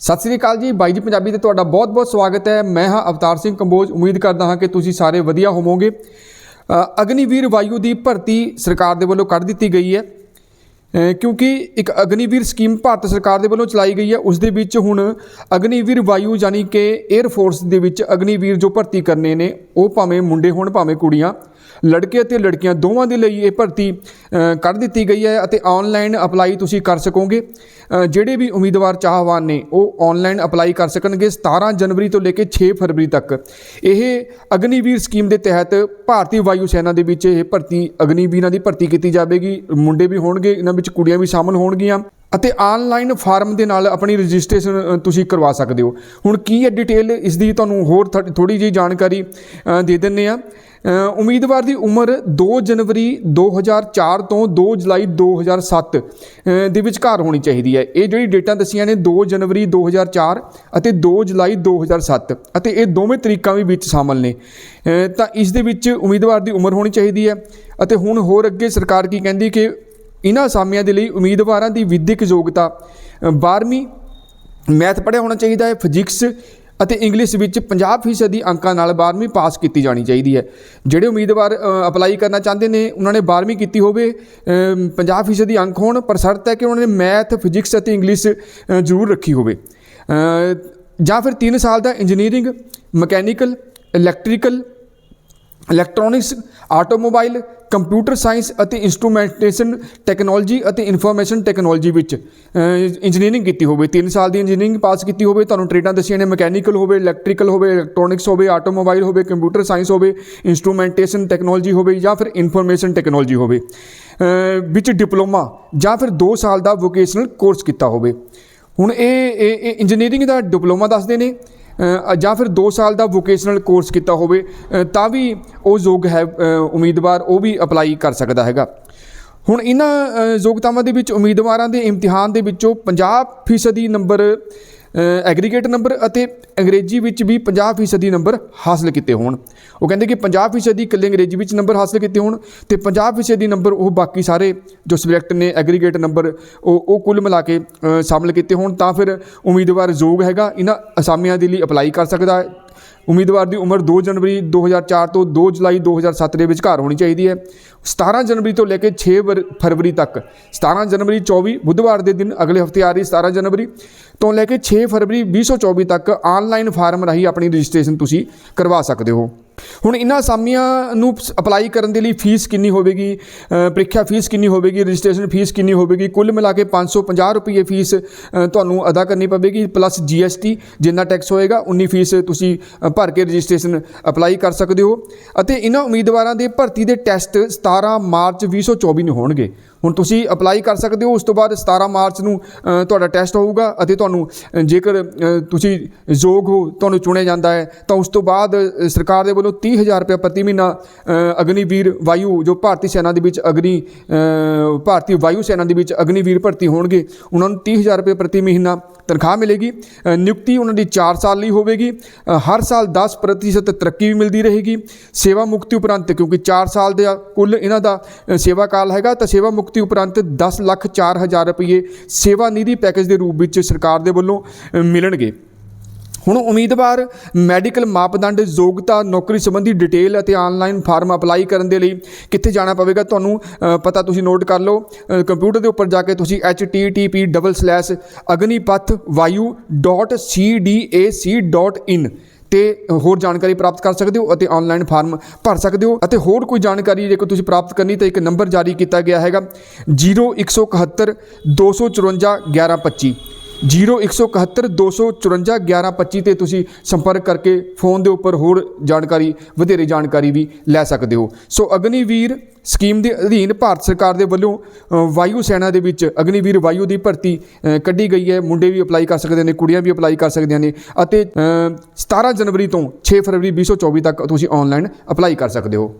ਸਤਿ ਸ੍ਰੀ ਅਕਾਲ ਜੀ, ਬਾਈ ਜੀ ਪੰਜਾਬੀ ਤੇ ਤੁਹਾਡਾ ਬਹੁਤ-ਬਹੁਤ ਸਵਾਗਤ ਹੈ। ਮੈਂ ਹਾਂ ਅਵਤਾਰ ਸਿੰਘ ਕੰਬੋਜ। ਉਮੀਦ ਕਰਦਾ ਹਾਂ ਕਿ ਤੁਸੀਂ ਸਾਰੇ ਵਧੀਆ ਹੋਵੋਗੇ। ਅਗਨੀਵੀਰ ਵਾਯੂ ਦੀ ਭਰਤੀ ਸਰਕਾਰ ਦੇ ਵੱਲੋਂ ਕੱਢ ਦਿੱਤੀ ਗਈ ਹੈ। ਕਿਉਂਕਿ ਇੱਕ ਅਗਨੀਵੀਰ ਸਕੀਮ ਭਾਰਤ ਸਰਕਾਰ ਦੇ ਵੱਲੋਂ ਚਲਾਈ ਗਈ ਹੈ। ਉਸ ਦੇ ਵਿੱਚ ਹੁਣ ਅਗਨੀਵੀਰ ਵਾਯੂ ਯਾਨੀ ਕਿ 에ਅਰ ਫੋਰਸ ਦੇ ਵਿੱਚ ਅਗਨੀਵੀਰ ਜੋ ਭਰਤੀ ਕਰਨੇ ਨੇ, ਉਹ ਭਾਵੇਂ ਮੁੰਡੇ ਹੋਣ, ਭਾਵੇਂ ਕੁੜੀਆਂ। ਲੜਕੇ ਅਤੇ ਲੜਕੀਆਂ ਦੋਵਾਂ ਦੇ ਲਈ ਇਹ ਭਰਤੀ ਅ, ਕੱਢ ਦਿੱਤੀ ਗਈ ਹੈ ਅਤੇ ਆਨਲਾਈਨ ਅਪਲਾਈ ਤੁਸੀਂ ਕਰ ਸਕੋਗੇ। ਜਿਹੜੇ ਵੀ ਉਮੀਦਵਾਰ ਚਾਹਵਾਨ ਨੇ ਉਹ ਆਨਲਾਈਨ ਅਪਲਾਈ ਕਰ ਸਕਣਗੇ 17 ਜਨਵਰੀ ਤੋਂ ਲੈ ਕੇ 6 ਫਰਵਰੀ ਤੱਕ। ਇਹ ਅਗਨੀਵੀਰ ਸਕੀਮ ਦੇ ਤਹਿਤ ਭਾਰਤੀ ਵਾਯੂ ਸੈਨਾ ਦੇ ਵਿੱਚ ਇਹ ਭਰਤੀ ਅਗਨੀਵੀਰਾਂ ਦੀ ਭਰਤੀ ਕੀਤੀ ਜਾਵੇਗੀ। ਮੁੰਡੇ ਵੀ ਹੋਣਗੇ ਇਹਨਾਂ ਵਿੱਚ ਕੁੜੀਆਂ ਵੀ ਸ਼ਾਮਲ ਹੋਣਗੀਆਂ। ਅਤੇ ਆਨਲਾਈਨ ਫਾਰਮ ਦੇ ਨਾਲ ਆਪਣੀ ਰਜਿਸਟ੍ਰੇਸ਼ਨ ਤੁਸੀਂ ਕਰਵਾ ਸਕਦੇ ਹੋ। ਹੁਣ ਕੀ ਹੈ ਡਿਟੇਲ ਇਸ ਦੀ ਤੁਹਾਨੂੰ ਹੋਰ ਥੋੜੀ ਜਿਹੀ ਜਾਣਕਾਰੀ ਦੇ ਦਿੰਨੇ ਆ ਉਮੀਦਵਾਰ ਦੀ ਉਮਰ 2 ਜਨਵਰੀ 2004 ਤੋਂ 2 ਜੁਲਾਈ 2007 ਅ, ਦੇ ਵਿਚਕਾਰ ਹੋਣੀ ਚਾਹੀਦੀ ਹੈ। ਇਹ ਜਿਹੜੀ ਡੇਟਾਂ ਦੱਸੀਆਂ ਨੇ 2 ਜਨਵਰੀ 2004 ਅਤੇ 2 ਜੁਲਾਈ 2007 ਅਤੇ ਇਹ ਦੋਵੇਂ ਤਰੀਕਾਂ ਵੀ ਵਿੱਚ ਸ਼ਾਮਲ ਨੇ। ਤਾਂ ਇਸ ਦੇ ਵਿੱਚ ਉਮੀਦਵਾਰ ਦੀ ਉਮਰ ਹੋਣੀ ਚਾਹੀਦੀ ਹੈ। ਅਤੇ ਹੁਣ ਹੋਰ ਅੱਗੇ ਸਰਕਾਰ ਕੀ ਕਹਿੰਦੀ ਕਿ ਇਹਨਾਂ ਅਸਾਮੀਆਂ ਦੇ ਲਈ ਉਮੀਦਵਾਰਾਂ ਦੀ ਵਿਦਿਅਕ ਯੋਗਤਾ 12ਵੀਂ ਮੈਥ ਪੜ੍ਹਿਆ ਹੋਣਾ ਚਾਹੀਦਾ ਹੈ ਫਿਜ਼ਿਕਸ ਅਤੇ ਇੰਗਲਿਸ਼ ਵਿੱਚ 50% ਦੀ ਅੰਕਾਂ ਨਾਲ 12ਵੀਂ ਪਾਸ ਕੀਤੀ ਜਾਣੀ ਚਾਹੀਦੀ ਹੈ। ਜਿਹੜੇ ਉਮੀਦਵਾਰ ਅਪਲਾਈ ਕਰਨਾ ਚਾਹੁੰਦੇ ਨੇ ਉਹਨਾਂ ਨੇ 12ਵੀਂ ਕੀਤੀ ਹੋਵੇ ਅ, 50% ਦੀ ਅੰਕ ਹੋਣ ਪਰ ਸ਼ਰਤ ਹੈ ਕਿ ਉਹਨਾਂ ਨੇ ਮੈਥ ਫਿਜ਼ਿਕਸ ਅਤੇ ਇੰਗਲਿਸ਼ ਜ਼ਰੂਰ ਰੱਖੀ ਹੋਵੇ। ਜਾਂ ਫਿਰ 3 ਸਾਲ ਦਾ engineering mechanical electrical electronics automobile computer science ਅਤੇ ਇਨਸਟਰੂਮੈਂਟੇਸ਼ਨ ਟੈਕਨੋਲੋਜੀ ਅਤੇ ਇਨਫੋਰਮੇਸ਼ਨ ਟੈਕਨੋਲੋਜੀ ਵਿੱਚ ਇੰਜੀਨੀਅਰਿੰਗ ਕੀਤੀ ਹੋਵੇ। 3 ਸਾਲ ਦੀ ਇੰਜੀਨੀਅਰਿੰਗ ਪਾਸ ਕੀਤੀ ਹੋਵੇ, ਤੁਹਾਨੂੰ ਟ੍ਰੇਡਾਂ ਦੱਸੀਆਂ ਨੇ ਮਕੈਨੀਕਲ ਹੋਵੇ ਇਲੈਕਟ੍ਰੀਕਲ ਹੋਵੇ ਇਲੈਕਟ੍ਰੋਨਿਕਸ ਹੋਵੇ ਆਟੋਮੋਬਾਈਲ ਹੋਵੇ ਕੰਪਿਊਟਰ ਸਾਇੰਸ ਹੋਵੇ ਇਨਸਟਰੂਮੈਂਟੇਸ਼ਨ ਟੈਕਨੋਲੋਜੀ ਹੋਵੇ ਜਾਂ ਫਿਰ ਇਨਫੋਰਮੇਸ਼ਨ ਟੈਕਨੋਲੋਜੀ ਹੋਵੇ। ਵਿੱਚ ਡਿਪਲੋਮਾ ਜਾਂ ਫਿਰ 2 ਸਾਲ ਦਾ ਵੋਕੇਸ਼ਨਲ ਕੋਰਸ ਕੀਤਾ ਹੋਵੇ। ਹੁਣ ਇਹ ਇਹ ਇਹ ਇੰਜੀਨੀਅਰਿੰਗ ਦਾ ਡਿਪਲੋਮਾ ਦੱਸਦੇ ਨੇ। ਜਾਂ ਫਿਰ 2 ਸਾਲ ਦਾ ਵੋਕੇਸ਼ਨਲ ਕੋਰਸ ਕੀਤਾ ਹੋਵੇ ਤਾਂ ਵੀ ਉਹ ਯੋਗ ਹੈ ਉਮੀਦਵਾਰ, ਉਹ ਵੀ ਅਪਲਾਈ ਕਰ ਸਕਦਾ ਹੈਗਾ। ਹੁਣ ਇਹਨਾਂ ਯੋਗਤਾਵਾਂ ਦੇ ਵਿੱਚ ਉਮੀਦਵਾਰਾਂ ਦੇ ਇਮਤਿਹਾਨ ਦੇ ਵਿੱਚੋਂ 50% ਨੰਬਰ ਐਗਰੀਗੇਟ ਨੰਬਰ ਅਤੇ ਅੰਗਰੇਜ਼ੀ ਵਿੱਚ ਵੀ 50% ਨੰਬਰ ਹਾਸਲ ਕੀਤੇ ਹੋਣ। ਉਹ ਕਹਿੰਦੇ ਕਿ 50% ਇਕੱਲੇ ਅੰਗਰੇਜ਼ੀ ਵਿੱਚ ਨੰਬਰ ਹਾਸਲ ਕੀਤੇ ਹੋਣ ਤੇ 50% ਨੰਬਰ ਉਹ ਬਾਕੀ ਸਾਰੇ ਜੋ ਸਬਜੈਕਟ ਨੇ ਐਗਰੀਗੇਟ ਨੰਬਰ ਉਹ ਉਹ ਕੁੱਲ ਮਿਲਾ ਕੇ ਅ, ਸ਼ਾਮਲ ਕੀਤੇ ਹੋਣ ਤਾਂ ਫਿਰ ਉਮੀਦਵਾਰ ਯੋਗ ਹੈਗਾ। ਇਹਨਾਂ ਅਸਾਮੀਆਂ ਦੇ ਲਈ ਅਪਲਾਈ ਕਰ ਸਕਦਾ ਹੈ। ਉਮੀਦਵਾਰ ਦੀ ਉਮਰ 2 ਜਨਵਰੀ 2004 ਤੋਂ 2 ਜੁਲਾਈ 2007 ਦੇ ਵਿਚਕਾਰ ਹੋਣੀ ਚਾਹੀਦੀ ਹੈ। 17 ਜਨਵਰੀ ਤੋਂ ਲੈ ਕੇ 6 ਵਰ- ਫਰਵਰੀ ਤੱਕ। 17 ਜਨਵਰੀ 24 ਬੁੱਧਵਾਰ ਦੇ ਦਿਨ ਅਗਲੇ ਹਫ਼ਤੇ ਆ ਰਹੀ 17 ਜਨਵਰੀ ਤੋਂ ਲੈ ਕੇ 6 ਫਰਵਰੀ 2024 ਤੱਕ ਆਨਲਾਈਨ ਫਾਰਮ ਰਾਹੀਂ ਆਪਣੀ ਰਜਿਸਟ੍ਰੇਸ਼ਨ ਤੁਸੀਂ ਕਰਵਾ ਸਕਦੇ ਹੋ। ਹੁਣ ਇਹਨਾਂ ਅਸਾਮੀਆਂ ਨੂੰ ਅਪਲਾਈ ਕਰਨ ਦੇ ਲਈ ਫੀਸ ਕਿੰਨੀ ਹੋਵੇਗੀ? ਪ੍ਰੀਖਿਆ ਫੀਸ ਕਿੰਨੀ ਹੋਵੇਗੀ? ਰਜਿਸਟ੍ਰੇਸ਼ਨ ਫੀਸ ਕਿੰਨੀ ਹੋਵੇਗੀ? ਕੁੱਲ ਮਿਲਾ ਕੇ 550 ਰੁਪਏ ਫੀਸ ਤੁਹਾਨੂੰ ਅਦਾ ਕਰਨੀ ਪਵੇਗੀ, ਪਲੱਸ GST ਜਿੰਨਾ ਟੈਕਸ ਹੋਏਗਾ, ਉਨੀ ਫੀਸ ਤੁਸੀਂ ਭਰ ਕੇ ਰਜਿਸਟ੍ਰੇਸ਼ਨ ਅਪਲਾਈ ਕਰ ਸਕਦੇ ਹੋ। ਅਤੇ ਇਹਨਾਂ ਉਮੀਦਵਾਰਾਂ ਦੇ ਭਰਤੀ ਦੇ ਟੈਸਟ 17 ਮਾਰਚ 2024 ਨੂੰ ਹੋਣਗੇ। ਹੁਣ ਤੁਸੀਂ ਅਪਲਾਈ ਕਰ ਸਕਦੇ ਹੋ ਉਸ ਤੋਂ ਬਾਅਦ 17 ਮਾਰਚ ਨੂੰ ਤੁਹਾਡਾ ਟੈਸਟ ਹੋਊਗਾ ਅਤੇ ਤੁਹਾਨੂੰ ਜੇਕਰ ਤੁਸੀਂ ਯੋਗ ਹੋ ਤੁਹਾਨੂੰ ਚੁਣਿਆ ਜਾਂਦਾ ਹੈ ਤਾਂ ਉਸ ਤੋਂ ਬਾਅਦ ਸਰਕਾਰ ਦੇ ਵੱਲੋਂ 30000 ਰੁਪਏ ਪ੍ਰਤੀ ਮਹੀਨਾ ਅਗਨੀਵੀਰ ਵਾਯੂ ਜੋ ਭਾਰਤੀ ਸੈਨਾ ਦੇ ਵਿੱਚ ਅਗਨੀ ਭਾਰਤੀ ਵਾਯੂ ਸੈਨਾ ਦੇ ਵਿੱਚ ਅਗਨੀਵੀਰ ਭਰਤੀ ਹੋਣਗੇ ਉਹਨਾਂ ਨੂੰ 30000 ਰੁਪਏ ਪ੍ਰਤੀ ਮਹੀਨਾ ਤਨਖਾਹ ਮਿਲੇਗੀ। ਨਿਯੁਕਤੀ ਉਹਨਾਂ ਦੀ 4 ਸਾਲ ਲਈ ਹੋਵੇਗੀ। ਹਰ ਸਾਲ 10% ਪ੍ਰਤੀਸ਼ਤ ਤਰੱਕੀ ਵੀ ਮਿਲਦੀ ਰਹੇਗੀ। ਸੇਵਾ ਮੁਕਤੀ ਉਪਰੰਤ ਕਿਉਂਕਿ 4 ਸਾਲ ਦਾ ਕੁੱਲ ਇਹਨਾਂ ਦਾ ਅ, ਸੇਵਾ ਕਾਲ ਹੈਗਾ ਤਾਂ ਸੇਵਾ ਮੁਕਤੀ ਉਪਰੰਤ 10 ਲੱਖ 4000 ਰੁਪਏ ਸੇਵਾ ਨਿਧੀ ਪੈਕੇਜ ਦੇ ਰੂਪ ਵਿੱਚ ਸਰਕਾਰ ਦੇ ਵੱਲੋਂ ਮਿਲਣਗੇ। ਹੁਣ ਉਮੀਦਵਾਰ ਮੈਡੀਕਲ ਮਾਪਦੰਡ, ਯੋਗਤਾ, ਨੌਕਰੀ ਸੰਬੰਧੀ ਡਿਟੇਲ ਅਤੇ ਆਨਲਾਈਨ ਫਾਰਮ ਅਪਲਾਈ ਕਰਨ ਦੇ ਲਈ ਕਿੱਥੇ ਜਾਣਾ ਪਵੇਗਾ ਤੁਹਾਨੂੰ ਪਤਾ ਤੁਸੀਂ ਨੋਟ ਕਰ ਲਓ। ਕੰਪਿਊਟਰ ਦੇ ਉੱਪਰ ਜਾ ਕੇ ਤੁਸੀਂ http://agnipath.vayu.cdac.in ਤੇ ਹੋਰ ਜਾਣਕਾਰੀ ਪ੍ਰਾਪਤ ਕਰ ਸਕਦੇ ਹੋ ਅਤੇ ਆਨਲਾਈਨ ਫਾਰਮ ਭਰ ਸਕਦੇ ਹੋ ਅਤੇ ਹੋਰ ਕੋਈ ਜਾਣਕਾਰੀ ਜੇਕਰ ਤੁਸੀਂ ਪ੍ਰਾਪਤ ਕਰਨੀ ਤਾਂ ਇੱਕ ਨੰਬਰ ਜਾਰੀ ਕੀਤਾ ਗਿਆ ਹੈਗਾ 0171 254 1125 0171 254 1125 ਤੇ ਤੁਸੀਂ ਸੰਪਰਕ ਕਰਕੇ ਫੋਨ ਦੇ ਉੱਪਰ ਹੋਰ ਜਾਣਕਾਰੀ ਵਧੇਰੇ ਜਾਣਕਾਰੀ ਵੀ ਲੈ ਸਕਦੇ ਹੋ। ਸੋ ਅਗਨੀਵੀਰ ਸਕੀਮ ਦੇ ਅਧੀਨ ਭਾਰਤ ਸਰਕਾਰ ਦੇ ਵੱਲੋਂ ਵਾਯੂ ਸੈਨਾ ਦੇ ਵਿੱਚ ਅਗਨੀਵੀਰ ਵਾਯੂ ਦੀ ਭਰਤੀ ਕੱਢੀ ਗਈ ਹੈ। ਮੁੰਡੇ ਵੀ ਅਪਲਾਈ ਕਰ ਸਕਦੇ ਨੇ ਕੁੜੀਆਂ ਵੀ ਅਪਲਾਈ ਕਰ ਸਕਦੀਆਂ ਨੇ ਅਤੇ ਅ, 17 ਜਨਵਰੀ ਤੋਂ 6 ਫਰਵਰੀ 2024 ਤੱਕ ਤੁਸੀਂ ਆਨਲਾਈਨ ਅਪਲਾਈ ਕਰ ਸਕਦੇ ਹੋ।